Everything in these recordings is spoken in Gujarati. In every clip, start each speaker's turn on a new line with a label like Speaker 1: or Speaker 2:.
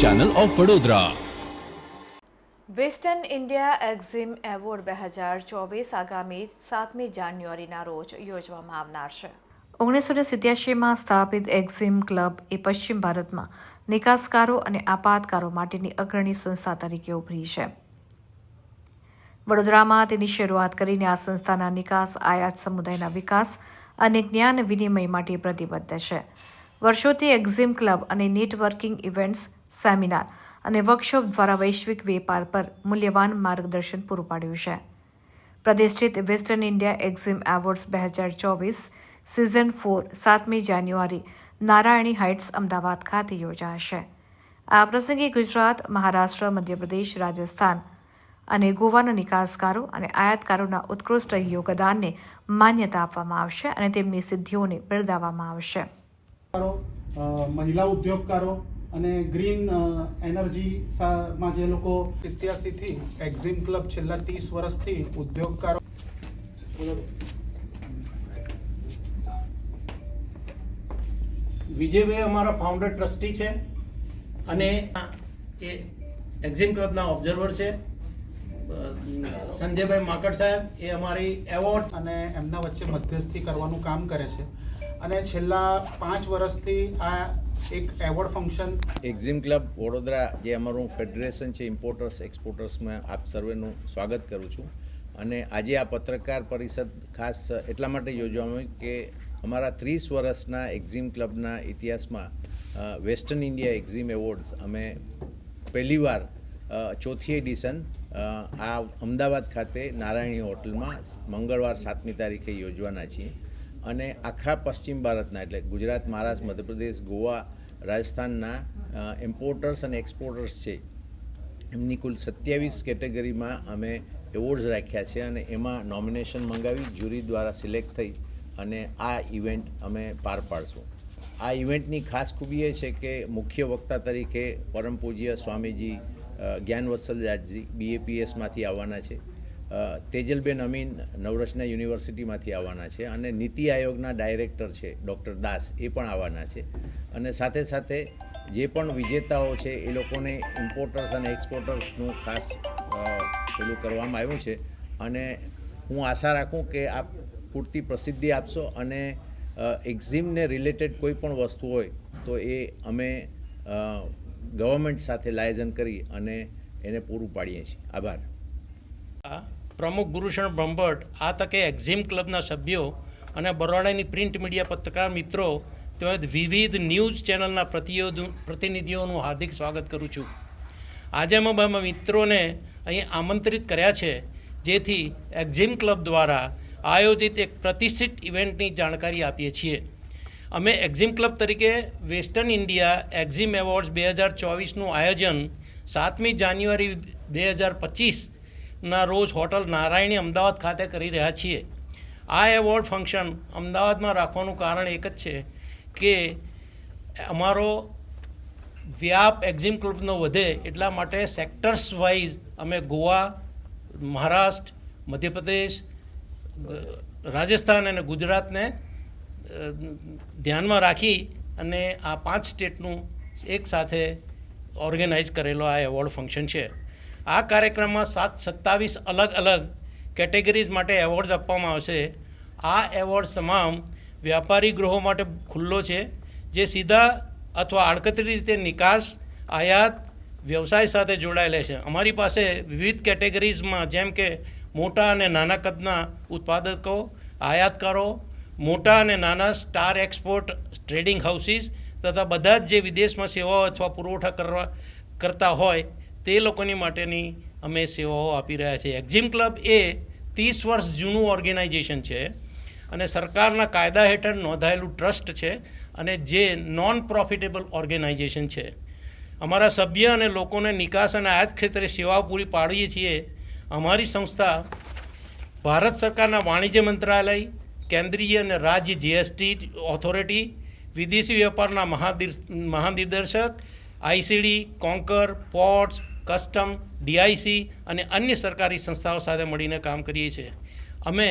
Speaker 1: Channel of Vadodara
Speaker 2: western India Exim award બે હજાર ચોવીસ આગામી સાતમી જાન્યુઆરીના રોજ યોજવામાં આવનાર છે. ઓગણીસો ને સિત્યાસીમાં સ્થાપિત એક્ઝિમ ક્લબ એ પશ્ચિમ ભારતમાં નિકાસકારો અને આપાતકારો માટેની અગ્રણી સંસ્થા તરીકે ઉભરી છે. વડોદરામાં તેની શરૂઆત કરીને આ સંસ્થાના નિકાસ આયાત સમુદાયના વિકાસ અને જ્ઞાન વિનિમય માટે પ્રતિબદ્ધ છે. વર્ષોથી એક્ઝિમ ક્લબ અને નેટવર્કિંગ ઇવેન્ટ્સ સેમિનાર અને વર્કશોપ દ્વારા વૈશ્વિક વેપાર પર મૂલ્યવાન માર્ગદર્શન પૂરું પાડ્યું છે. પ્રતિષ્ઠિત વેસ્ટર્ન ઇન્ડિયા એક્ઝિમ એવોર્ડ્સ બે હજાર ચોવીસ સિઝન ફોર સાતમી જાન્યુઆરી નારાયણી હાઇટ્સ અમદાવાદ ખાતે યોજાશે. આ પ્રસંગે ગુજરાત, મહારાષ્ટ્ર, મધ્યપ્રદેશ, રાજસ્થાન અને ગોવાના નિકાસકારો અને આયાતકારોના ઉત્કૃષ્ટ યોગદાનને માન્યતા આપવામાં આવશે અને તેમની સિદ્ધિઓને બિરદાવવામાં આવશે.
Speaker 3: મહિલા ઉદ્યોગકારો અને ગ્રીન એનર્જી માં જે લોકો સિત્યાસીથી એક્ઝિમ ક્લબ છેલ્લા ત્રીસ વર્ષથી ઉદ્યોગકારો
Speaker 4: વિજયભાઈ અમારા ફાઉન્ડર ટ્રસ્ટી છે અને એ એક્ઝિમ ક્લબના ઓબ્ઝર્વર છે. સંજયભાઈ માકડ સાહેબ એ અમારી એવોર્ડ
Speaker 3: અને એમના વચ્ચે મધ્યસ્થી કરવાનું કામ કરે છે. અને છેલ્લા પાંચ વર્ષથી આ એક award function
Speaker 5: Exim club Vadodara જે અમારું ફેડરેશન છે ઇમ્પોર્ટર્સ એક્સપોર્ટર્સમાં આપ સર્વેનું સ્વાગત કરું છું. અને આજે આ પત્રકાર પરિષદ ખાસ એટલા માટે યોજવામાં કે અમારા ત્રીસ વર્ષના એક્ઝિમ ક્લબના ઇતિહાસમાં વેસ્ટર્ન ઇન્ડિયા એક્ઝિમ એવોર્ડ્સ અમે પહેલીવાર ચોથી એડિશન આ અમદાવાદ ખાતે નારાયણી હોટલમાં મંગળવાર સાતમી તારીખે યોજવાના છીએ. અને આખા પશ્ચિમ ભારતના, એટલે ગુજરાત, મહારાષ્ટ્ર, મધ્યપ્રદેશ, ગોવા, રાજસ્થાનના ઇમ્પોર્ટર્સ અને એક્સપોર્ટર્સ છે. એમની કુલ સત્યાવીસ કેટેગરીમાં અમે એવોર્ડ્સ રાખ્યા છે અને એમાં નોમિનેશન મંગાવી જ્યુરી દ્વારા સિલેક્ટ થઈ અને આ ઇવેન્ટ અમે પાર પાડશું. આ ઇવેન્ટની ખાસ ખૂબી એ છે કે મુખ્ય વક્તા તરીકે પરમ પૂજ્ય સ્વામીજી જ્ઞાનવત્સલ જ્ઞાનવત્સલદાસજી બીએપીએસમાંથી આવવાના છે. તેજલબેન અમીન નવરચના યુનિવર્સિટીમાંથી આવવાના છે અને નીતિ આયોગના ડાયરેક્ટર છે, ડૉક્ટર દાસ, એ પણ આવવાના છે. અને સાથે સાથે જે પણ વિજેતાઓ છે, એ લોકોને ઇમ્પોર્ટર્સ અને એક્સપોર્ટર્સનું ખાસ પેલું કરવામાં આવ્યું છે. અને હું આશા રાખું કે આપ પૂરતી પ્રસિદ્ધિ આપશો અને એક્ઝિમને રિલેટેડ કોઈ પણ વસ્તુ હોય, તો એ અમે ગવર્મેન્ટ સાથે લાયઝન કરી અને એને પૂરું પાડીએ છીએ. આભાર.
Speaker 4: પ્રમુખ ગુરુષણ બ્રહ્મભટ્ટ, આ તકે એક્ઝિમ ક્લબના સભ્યો અને બરોડાની પ્રિન્ટ મીડિયા પત્રકાર મિત્રો તેમજ વિવિધ ન્યૂઝ ચેનલના પ્રતિનિધિઓનું હાર્દિક સ્વાગત કરું છું. આજે અમે મિત્રોને અહીં આમંત્રિત કર્યા છે, જેથી એક્ઝિમ ક્લબ દ્વારા આયોજિત એક પ્રતિષ્ઠિત ઇવેન્ટની જાણકારી આપીએ છીએ. અમે એક્ઝિમ ક્લબ તરીકે વેસ્ટર્ન ઇન્ડિયા એક્ઝિમ એવોર્ડ્સ બે હજાર ચોવીસનું આયોજન સાતમી જાન્યુઆરી બે હજાર પચીસના રોજ હોટલ નારાયણી અમદાવાદ ખાતે કરી રહ્યા છીએ. આ એવોર્ડ ફંક્શન અમદાવાદમાં રાખવાનું કારણ એક જ છે કે અમારો વ્યાપ એક્ઝિમ ક્લબનો વધે એટલા માટે સેક્ટર્સ વાઇઝ અમે ગોવા, મહારાષ્ટ્ર, મધ્યપ્રદેશ રાજસ્થાન અને ગુજરાતને ધ્યાનમાં રાખી અને આ પાંચ સ્ટેટનું એકસાથે ઓર્ગેનાઇઝ કરેલો આ એવોર્ડ ફંક્શન છે. આ કાર્યક્રમમાં સાત સત્તાવીસ અલગ અલગ કેટેગરીઝ માટે એવોર્ડ્સ આપવામાં આવશે. આ એવોર્ડ્સ તમામ વ્યાપારી ગૃહો માટે ખુલ્લો છે, જે સીધા અથવા આડકતરી રીતે નિકાસ, આયાત, વ્યવસાય સાથે જોડાયેલા છે. અમારી પાસે વિવિધ કેટેગરીઝમાં, જેમ કે મોટા અને નાના કદના ઉત્પાદકો, આયાતકારો, મોટા અને નાના સ્ટાર એક્સપોર્ટ, ટ્રેડિંગ હાઉસીસ તથા બધા જ જે વિદેશમાં સેવાઓ અથવા પુરવઠા કરવા, કરતા હોય તે લોકોની માટેની અમે સેવાઓ આપી રહ્યા છીએ. એક્ઝિમ ક્લબ એ ત્રીસ વર્ષ જૂનું ઓર્ગેનાઇઝેશન છે અને સરકારના કાયદા હેઠળ નોંધાયેલું ટ્રસ્ટ છે અને જે નોન પ્રોફિટેબલ ઓર્ગેનાઇઝેશન છે. અમારા સભ્ય અને લોકોને નિકાસ અને આયાત ક્ષેત્રે સેવાઓ પૂરી પાડીએ છીએ. અમારી સંસ્થા ભારત સરકારના વાણિજ્ય મંત્રાલય, કેન્દ્રીય અને રાજ્ય જીએસટી ઓથોરિટી વિદેશી વેપારના મહાદિર મહાનિર્દેશક ICD Concor ports custom, DIC અને અન્ય સરકારી સંસ્થાઓ સાથે મળીને કામ કરીએ છીએ. અમે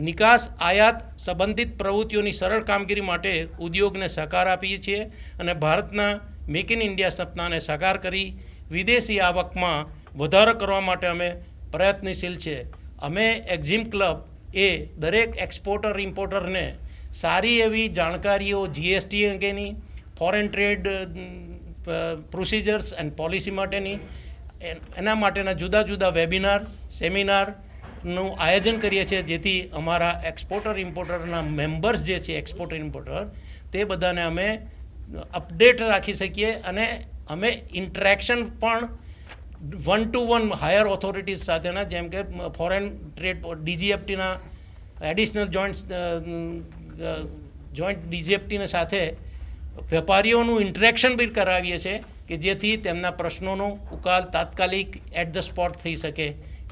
Speaker 4: નિકાસ આયાત સંબંધિત પ્રવૃત્તિઓની સરળ કામગીરી માટે ઉદ્યોગને સહકાર આપીએ છીએ અને ભારતના મેક ઇન ઇન્ડિયા સપનાને સાકાર કરી વિદેશી આવકમાં વધારો કરવા માટે અમે પ્રયત્નશીલ છીએ. અમે એક્ઝિમ ક્લબ એ દરેક એક્સપોર્ટર, ઇમ્પોર્ટરને સારી એવી જાણકારીઓ જીએસટી અંગેની, foreign trade procedures and policy માટેની, એન- માટેના જુદા જુદા વેબિનાર સેમિનારનું આયોજન કરીએ છીએ, જેથી અમારા એક્સપોર્ટર ઇમ્પોર્ટરના મેમ્બર્સ જે છે એક્સપોર્ટર ઇમ્પોર્ટર તે બધાને અમે અપડેટ રાખી શકીએ અને અમે ઇન્ટરેક્શન પણ one to one higher authorities સાથેના, જેમ કે ફોરેન ટ્રેડ ડીજીએફટીના એડિશનલ જોઈન્ટ્સ જોઈન્ટ ડીજીએફટીને સાથે વેપારીઓનું ઇન્ટરેક્શન બી કરાવીએ છીએ કે જેથી તેમના પ્રશ્નોનો ઉકાલ તાત્કાલિક એટ ધ સ્પોટ થઈ શકે.